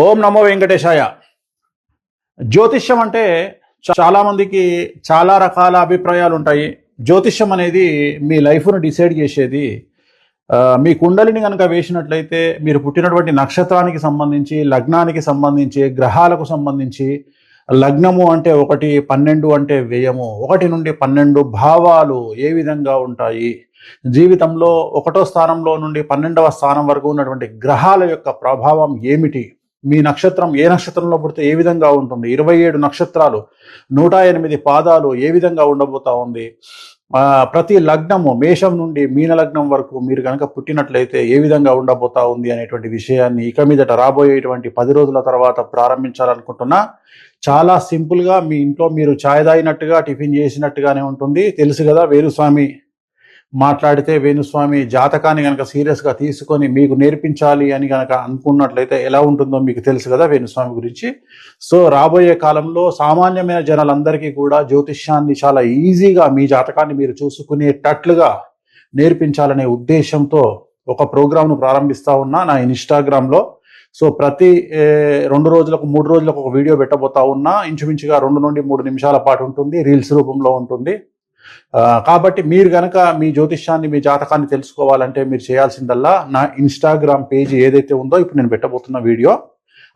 ఓం నమో వెంకటేశాయ. జ్యోతిష్యం అంటే చాలామందికి చాలా రకాల అభిప్రాయాలు ఉంటాయి జ్యోతిష్యం అనేది మీ లైఫ్ను డిసైడ్ చేసేది. మీ కుండలిని కనుక వేసినట్లయితే మీరు పుట్టినటువంటి నక్షత్రానికి సంబంధించి లగ్నానికి సంబంధించి గ్రహాలకు సంబంధించి లగ్నము అంటే ఒకటి పన్నెండు అంటే వ్యయము. ఒకటి నుండి పన్నెండు భావాలు ఏ విధంగా ఉంటాయి? జీవితంలో ఒకటో స్థానంలో నుండి పన్నెండవ స్థానం వరకు ఉన్నటువంటి గ్రహాల యొక్క ప్రభావం ఏమిటి? మీ నక్షత్రం ఏ నక్షత్రంలో పుడితే ఏ విధంగా ఉంటుంది? ఇరవై ఏడు నక్షత్రాలు నూట ఎనిమిది పాదాలు ఏ విధంగా ఉండబోతా ఉంది? ప్రతి లగ్నము మేషం నుండి మీన లగ్నం వరకు మీరు కనుక పుట్టినట్లయితే ఏ విధంగా ఉండబోతా ఉంది అనేటువంటి విషయాన్ని ఇక మీదట రాబోయేటువంటి పది రోజుల తర్వాత ప్రారంభించాలనుకుంటున్నా. చాలా సింపుల్గా మీ ఇంట్లో మీరు ఛాయ్ తాగినట్టుగా టిఫిన్ చేసినట్టుగానే ఉంటుంది. తెలుసు కదా వేరుస్వామి మాట్లాడితే వేణుస్వామి జాతకాన్ని కనుక సీరియస్గా తీసుకొని మీకు నేర్పించాలి అని కనుక అనుకున్నట్లయితే ఎలా ఉంటుందో మీకు తెలుసు కదా వేణుస్వామి గురించి. సో రాబోయే కాలంలో సామాన్యమైన జనాలందరికీ కూడా జ్యోతిష్యాన్ని చాలా ఈజీగా మీ జాతకాన్ని మీరు చూసుకునేటట్లుగా నేర్పించాలనే ఉద్దేశంతో ఒక ప్రోగ్రామ్ను ప్రారంభిస్తా ఉన్నా నా ఇన్స్టాగ్రామ్లో. సో ప్రతి రెండు రోజులకు మూడు రోజులకు ఒక వీడియో పెట్టబోతా ఉన్నా. ఇంచుమించుగా రెండు నుండి మూడు నిమిషాల పాటు ఉంటుంది రీల్స్ రూపంలో ఉంటుంది. కాబట్టి మీరు కనుక మీ జ్యోతిష్యాన్ని మీ జాతకాన్ని తెలుసుకోవాలంటే మీరు చేయాల్సిందల్లా నా ఇన్స్టాగ్రామ్ పేజీ ఏదైతే ఉందో ఇప్పుడు నేను పెట్టబోతున్న వీడియో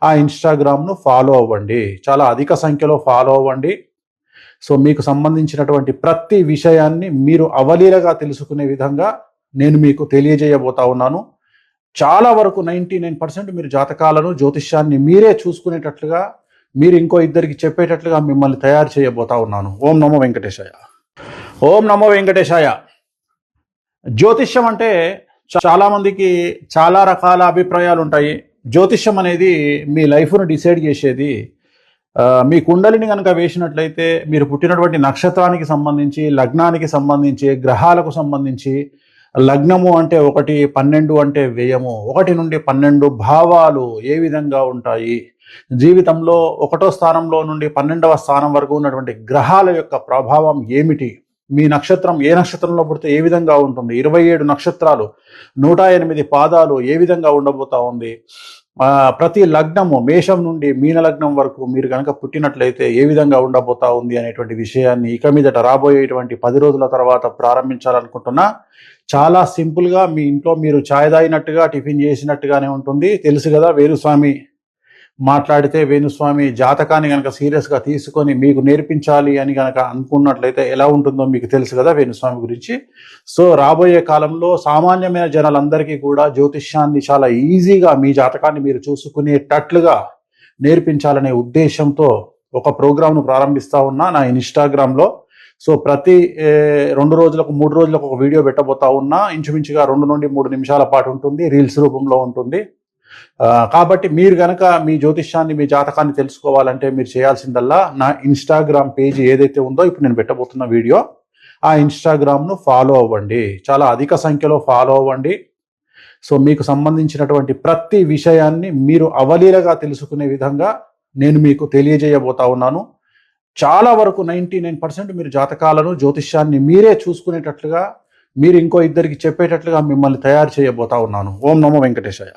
ఆ ఇన్స్టాగ్రామ్ను ఫాలో అవ్వండి. చాలా అధిక సంఖ్యలో ఫాలో అవ్వండి. సో మీకు సంబంధించినటువంటి ప్రతి విషయాన్ని మీరు అవలీలగా తెలుసుకునే విధంగా నేను మీకు తెలియజేయబోతా ఉన్నాను. చాలా వరకు నైంటీ నైన్ పర్సెంట్ మీరు జాతకాలను జ్యోతిష్యాన్ని మీరే చూసుకునేటట్లుగా మీరు ఇంకో ఇద్దరికి చెప్పేటట్లుగా మిమ్మల్ని తయారు చేయబోతా ఉన్నాను. ఓం నమో వెంకటేశయ్య ఓం నమో వెంకటేశాయ. జ్యోతిష్యం అంటే చాలామందికి చాలా రకాల అభిప్రాయాలు ఉంటాయి జ్యోతిష్యం అనేది మీ లైఫ్ను డిసైడ్ చేసేది. మీ కుండలిని కనుక వేసినట్లయితే మీరు పుట్టినటువంటి నక్షత్రానికి సంబంధించి లగ్నానికి సంబంధించి గ్రహాలకు సంబంధించి లగ్నము అంటే ఒకటి పన్నెండు అంటే వ్యయము. ఒకటి నుండి పన్నెండు భావాలు ఏ విధంగా ఉంటాయి? జీవితంలో ఒకటో స్థానంలో నుండి పన్నెండవ స్థానం వరకు ఉన్నటువంటి గ్రహాల యొక్క ప్రభావం ఏమిటి? మీ నక్షత్రం ఏ నక్షత్రంలో పుడితే ఏ విధంగా ఉంటుంది? ఇరవై ఏడు నక్షత్రాలు నూట ఎనిమిది పాదాలు ఏ విధంగా ఉండబోతా ఉంది? ప్రతి లగ్నము మేషం నుండి మీన లగ్నం వరకు మీరు కనుక పుట్టినట్లయితే ఏ విధంగా ఉండబోతా ఉంది అనేటువంటి విషయాన్ని ఇక మీదట రాబోయేటువంటి పది రోజుల తర్వాత ప్రారంభించాలనుకుంటున్నా. చాలా సింపుల్గా మీ ఇంట్లో మీరు ఛాయ్ తాగినట్టుగా టిఫిన్ చేసినట్టుగానే ఉంటుంది. తెలుసు కదా వేరుస్వామి మాట్లాడితే వేణుస్వామి జాతకాన్ని కనుక సీరియస్గా తీసుకొని మీకు నేర్పించాలి అని కనుక అనుకున్నట్లయితే ఎలా ఉంటుందో మీకు తెలుసు కదా వేణుస్వామి గురించి. సో రాబోయే కాలంలో సామాన్యమైన జనాలందరికీ కూడా జ్యోతిష్యాన్ని చాలా ఈజీగా మీ జాతకాన్ని మీరు చూసుకునేటట్లుగా నేర్పించాలనే ఉద్దేశంతో ఒక ప్రోగ్రామ్ను ప్రారంభిస్తా ఉన్నా నా ఇన్స్టాగ్రామ్లో. సో ప్రతి రెండు రోజులకు మూడు రోజులకు ఒక వీడియో పెట్టబోతా ఉన్నా. ఇంచుమించుగా రెండు నుండి మూడు నిమిషాల పాటు ఉంటుంది రీల్స్ రూపంలో ఉంటుంది. కాబట్టి మీరు కనుక మీ జ్యోతిష్యాన్ని మీ జాతకాన్ని తెలుసుకోవాలంటే మీరు చేయాల్సిందల్లా నా ఇన్స్టాగ్రామ్ పేజీ ఏదైతే ఉందో ఇప్పుడు నేను పెట్టబోతున్న వీడియో ఆ ఇన్స్టాగ్రామ్ను ఫాలో అవ్వండి. చాలా అధిక సంఖ్యలో ఫాలో అవ్వండి. సో మీకు సంబంధించినటువంటి ప్రతి విషయాన్ని మీరు అవలీలగా తెలుసుకునే విధంగా నేను మీకు తెలియజేయబోతా ఉన్నాను. చాలా వరకు నైంటీ నైన్ పర్సెంట్ మీరు జాతకాలను జ్యోతిష్యాన్ని మీరే చూసుకునేటట్లుగా మీరు ఇంకో ఇద్దరికి చెప్పేటట్లుగా మిమ్మల్ని తయారు చేయబోతా ఉన్నాను. ఓం నమో వెంకటేశయ్య.